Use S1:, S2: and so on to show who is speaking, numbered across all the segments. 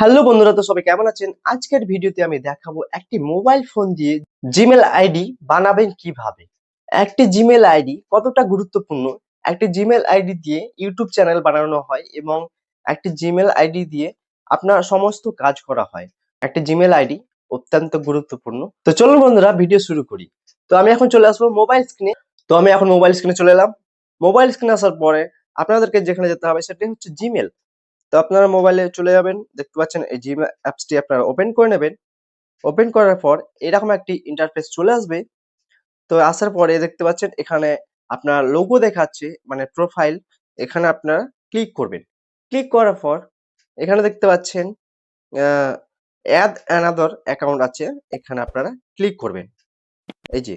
S1: Hello বন্ধুরা, তো সবাই কেমন আছেন? আজকের ভিডিওতে আমি দেখাবো একটি মোবাইল ফোন দিয়ে জিমেল আইডি বানাবেন কীভাবে? একটি জিমেল আইডি কতটা গুরুত্বপূর্ণ? একটি জিমেল আইডি দিয়ে ইউটিউব চ্যানেল বানানো হয় এবং একটি জিমেল আইডি দিয়ে আপনার সমস্ত কাজ করা হয়। একটি জিমেল আইডি অত্যন্ত গুরুত্বপূর্ণ। তো চলুন বন্ধুরা, ভিডিও শুরু করি। তো আমি এখন চলে আসব মোবাইল স্ক্রিনে। তো আমি এখন মোবাইল স্ক্রিনে চলে এলাম। মোবাইল স্ক্রিনে আসার পরে আপনাদেরকে যেখানে যেতে হবে সেটি হচ্ছে জিমেল তো আপনারা মোবাইলে চলে যাবেন, দেখতে পাচ্ছেন এই জিমেল অ্যাপসটি আপনারা ওপেন করে নেবেন। ওপেন করার পর এরকম একটি ইন্টারফেস চলে আসবে। তো আসার পরে দেখতে পাচ্ছেন এখানে আপনার লোগো দেখাচ্ছে মানে প্রোফাইল এখানে আপনারা ক্লিক করবেন। ক্লিক করার পর এখানে দেখতে পাচ্ছেন অ্যাড অ্যানাদার অ্যাকাউন্ট আছে, এখানে আপনারা ক্লিক করবেন। এই যে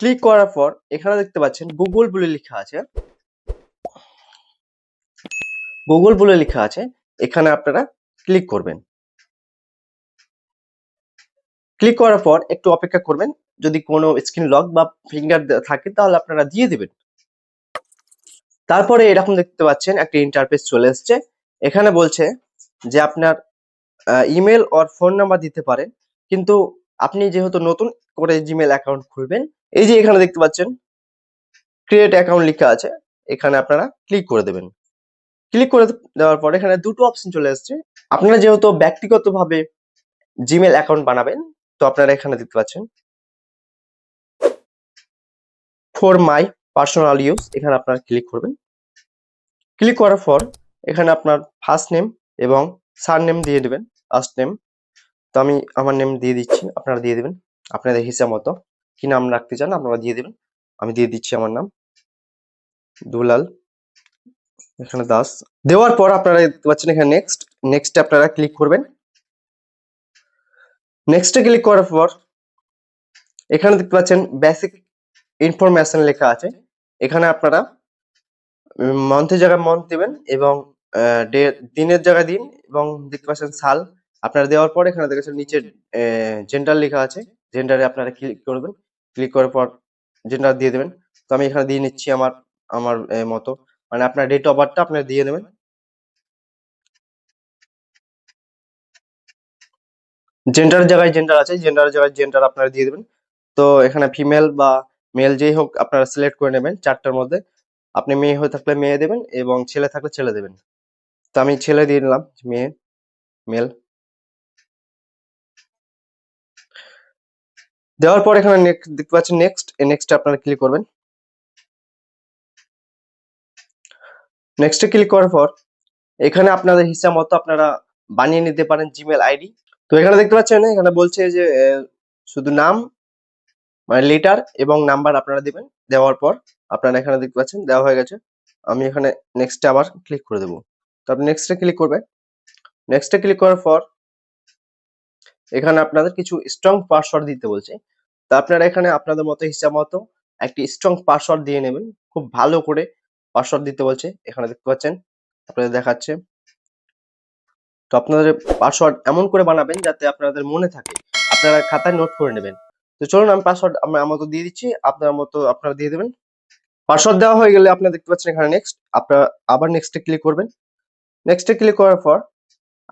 S1: ক্লিক করার পর এখানে দেখতে পাচ্ছেন গুগল বলে লেখা আছে। গুগল বলে লেখা আছে, এখানে আপনারা ক্লিক করবেন। ক্লিক করার পর একটু অপেক্ষা করবেন, যদি কোনো স্ক্রিন লক বা ফিঙ্গার থাকে তাহলে আপনারা দিয়ে দেবেন। তারপরে এরকম দেখতে পাচ্ছেন একটা ইন্টারফেস চলে এসছে, এখানে বলছে যে আপনার ইমেল অর ফোন নাম্বার দিতে পারেন কিন্তু আপনি যেহেতু নতুন করে জিমেল অ্যাকাউন্ট খুলবেন, এই যে এখানে দেখতে পাচ্ছেন ক্রিয়েট অ্যাকাউন্ট লেখা আছে, এখানে আপনারা ক্লিক করে দেবেন। ক্লিক করে দেওয়ার পর এখানে দুটো অপশন চলে এসছে আপনারা যেহেতু ব্যক্তিগতভাবে জিমেল অ্যাকাউন্ট বানাবেন, তো আপনারা এখানে দেখতে পাচ্ছেন। ফর মাই পার্সোনাল ইউজ এখানে আপনারা ক্লিক করবেন। ক্লিক করার পর এখানে আপনার ফার্স্ট নেম এবং সার নেম দিয়ে দেবেন লাস্ট নেম তো আমি আমার নেম দিয়ে দিচ্ছি, আপনারা দিয়ে দেবেন। আপনাদের হিসাব মতো কি নাম রাখতে চান আপনারা দিয়ে দেবেন। আমি দিয়ে দিচ্ছি আমার নাম। দুলাল। এখানে দাস। দেওয়ার পর আপনারা দেখতে পাচ্ছেন এখানে নেক্সট নেক্সটে আপনারা ক্লিক করবেন। নেক্সটে ক্লিক করার পর এখানে দেখতে পাচ্ছেন বেসিক ইনফরমেশন লেখা আছে। এখানে আপনারা মান্থের জায়গায় মান্থ দিবেন এবং দিনের জায়গায় দিন এবং দেখতে পাচ্ছেন সাল। আপনারা দেওয়ার পর এখানে দেখেছেন নিচে জেন্ডার লেখা আছে। জেন্ডারে আপনারা ক্লিক করবেন। ক্লিক করার পর জেন্ডার দিয়ে দেবেন। তো আমি এখানে দিয়ে নিচ্ছি আমার আমার মতো। মানে আপনার ডেট অফ বার্থটা আপনারা দিয়ে দেবেন। জেন্ডার জায়গায় জেন্ডার আছে জেন্ডার জায়গায় জেন্ডার আপনারা দিয়ে দেবেন। তো এখানে ফিমেল বা মেল যেই হোক আপনারা সিলেক্ট করে নেবেন চারটার মধ্যে। আপনি মেয়ে হয়ে থাকলে মেয়ে দেবেন এবং ছেলে থাকলে ছেলে দেবেন। তো আমি ছেলে দিয়ে নিলাম মেয়ে মেল দেওয়ার পর এখানে দেখতে পাচ্ছেন নেক্সট নেক্সট আপনারা ক্লিক করবেন। নেক্সটে ক্লিক করার পর, এখানে আপনাদের হিসাব মতো আপনারা বানিয়ে নিতে পারেন জিমেল আইডি তো এখানে দেখতে পাচ্ছেন, এখানে বলছে যে শুধু নাম মানে লেটার এবং নাম্বার আপনারা দিবেন। দেওয়ার পর আপনারা এখানে দেখতে পাচ্ছেন, দেওয়া হয়ে গেছে। আমি এখানে নেক্সটে আবার ক্লিক করে দেবো। তো আপনি নেক্সটে ক্লিক করবেন। নেক্সটে ক্লিক করার পর, এখানে আপনাদের কিছু স্ট্রং পাসওয়ার্ড দিতে বলছে। তো আপনারা এখানে আপনাদের মতো, হিসাব মতো একটি স্ট্রং পাসওয়ার্ড দিয়ে নেবেন। খুব ভালো করে পাসওয়ার্ড দিতে বলছে। এখানে দেখতে পাচ্ছেন, আপনাদের দেখাচ্ছে। তো আপনাদের পাসওয়ার্ড এমন করে বানাবেন যাতে আপনাদের মনে থাকে, আপনারা খাতায় নোট করে নেবেন। তো চলুন, আমি পাসওয়ার্ড আমার মতো দিয়ে দিচ্ছি, আপনার মতো আপনারা দিয়ে দেবেন। পাসওয়ার্ড দেওয়া হয়ে গেলে আপনারা দেখতে পাচ্ছেন এখানে নেক্সট আপনারা আবার নেক্সটে ক্লিক করবেন। নেক্সটে ক্লিক করার পর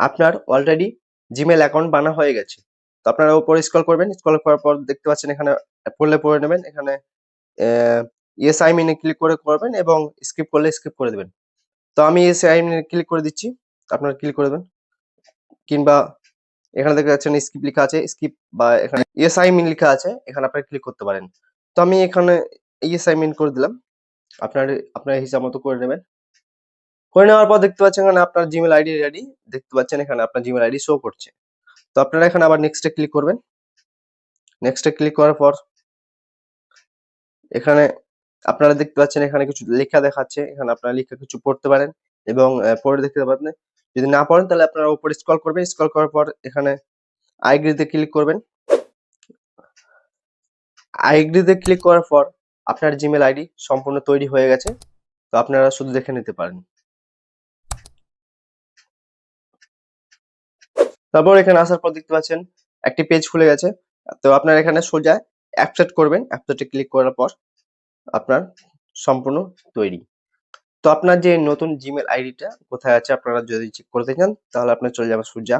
S1: আপনার অলরেডি জিমেল অ্যাকাউন্ট বানা হয়ে গেছে। তো আপনারা উপরে স্ক্রল করবেন স্ক্রল করার পর দেখতে পাচ্ছেন এখানে পড়লে পড়ে নেবেন। এখানে ইয়েস আই মিনে ক্লিক করে করবেন এবং স্কিপ করলে স্কিপ করে দেবেন। তো আমি ইয়েস আই মিনে ক্লিক করে দিচ্ছি। আপনারা ক্লিক করে দেবেন। কিংবা এখানে দেখতে পাচ্ছেন স্কিপ লেখা আছে। স্কিপ বা এখানে ইয়েস আই মিন লেখা আছে। এখানে আপনারা ক্লিক করতে পারেন। তো আমি এখানে ইয়েস আই মিন করে দিলাম। আপনার আপনার হিসাব মতো করে নেবেন। করে নেওয়ার পর দেখতে পাচ্ছেন এখানে আপনার জিমেল আইডি রেডি দেখতে পাচ্ছেন এখানে আপনার জিমেল আইডি শো করছে। তো আপনারা এখানে আবার নেক্সটে ক্লিক করবেন। নেক্সটে ক্লিক করার পর এখানে আপনারা দেখতে পাচ্ছেন এখানে কিছু লেখা দেখাচ্ছে, এখানে আপনারা লেখা কিছু পড়তে পারেন এবং পড়ে দেখতে পারেন যদি না পড়েন তাহলে আপনারা উপরে স্ক্রল করবেন স্ক্রল করার পর এখানে আইগ্রিতে ক্লিক করবেন। আইগ্রিতে ক্লিক করার পর আপনার জিমেল আইডি সম্পূর্ণ তৈরি হয়ে গেছে। তো আপনারা শুধু দেখে নিতে পারেন। তারপর এখানে আসার পর দেখতে পাচ্ছেন একটি পেজ খুলে গেছে। তো আপনার এখানে সোজা অ্যাপসেট করবেন। অ্যাপসেটে ক্লিক করার পর আপনার সম্পূর্ণ তৈরি। তো আপনার যে নতুন জিমেল আইডিটা কোথায় আছে আপনারা যদি চেক করতে চান, তাহলে আপনি চলে যাবেন সোজা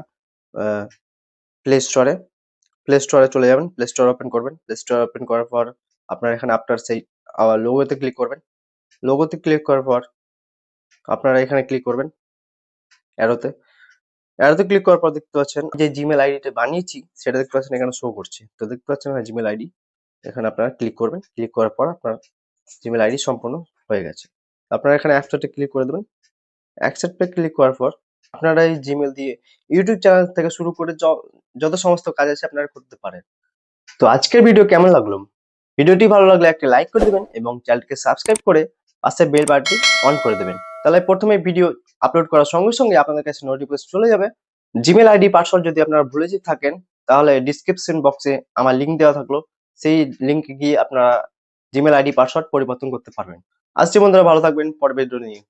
S1: প্লে স্টোরে প্লে স্টোরে চলে যাবেন প্লে স্টোর ওপেন করবেন। প্লে স্টোর ওপেন করার পর আপনার এখানে আপনার সেই আবার লোগোতে ক্লিক করবেন। লোগোতে ক্লিক করার পর আপনারা এখানে ক্লিক করবেন অ্যারোতে অ্যারোতে ক্লিক করার পর দেখতে পাচ্ছেন যে জিমেল আইডিটা বানিয়েছি, সেটা দেখতে পাচ্ছেন এখানে শো করছে। তো দেখতে পাচ্ছেন জিমেল আইডি, এখানে আপনারা ক্লিক করবেন। ক্লিক করার পর আপনার জিমেল আইডি সম্পূর্ণ হয়ে গেছে। আপনারা এখানে অ্যাকসেপ্টে ক্লিক করে দেবেন। অ্যাকসেপ্টে ক্লিক করার পর আপনারা এই জিমেল দিয়ে ইউটিউব চ্যানেল থেকে শুরু করে যত সমস্ত কাজ আছে আপনারা করতে পারেন। তো আজকের ভিডিও কেমন লাগল? ভিডিওটি ভালো লাগলে একটা লাইক করে দেবেন এবং চ্যানেলটিকে সাবস্ক্রাইব করে পাশে বেল বাটনটি অন করে দেবেন। তাহলে প্রথমে ভিডিও আপলোড করার সঙ্গে সঙ্গে আপনাদের কাছে নোটিফিকেশন চলে যাবে। জিমেল আইডি পাসওয়ার্ড যদি আপনারা ভুলে যেয়ে থাকেন, তাহলে ডিসক্রিপশন বক্সে আমার লিংক দেওয়া থাকল। সেই লিংকে গিয়ে আপনারা জিমেল আইডি পাসওয়ার্ড পরিবর্তন করতে পারবেন। আজকে বন্ধুরা ভালো থাকবেন। পরের ভিডিও নিয়ে।